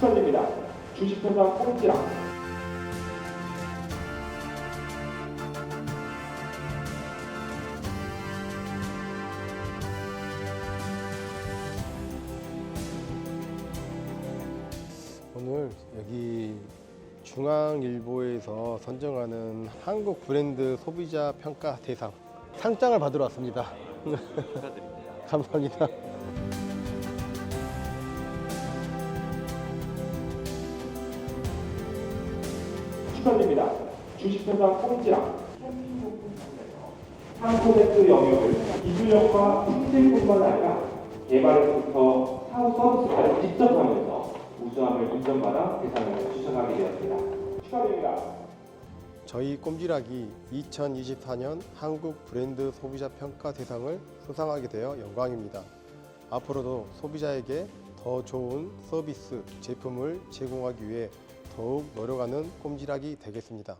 축하드립니다. 주식회사 꼼지락 오늘 여기 중앙일보에서 선정하는 한국 브랜드 소비자 평가 대상 상장을 받으러 왔습니다. 감사합니다. 축하드립니다. 주식회사 꼼지락 한코넥트 영역을 기술력과 품질뿐만 아니라 개발에서부터 사후 서비스까지 직접 하면서 우수함을 인정받아 대상을 수상하게 되었습니다. 축하드립니다. 저희 꼼지락이 2024년 한국 브랜드 소비자 평가 대상을 수상하게 되어 영광입니다. 앞으로도 소비자에게 더 좋은 서비스, 제품을 제공하기 위해 더욱 노력하는 꼼지락이 되겠습니다.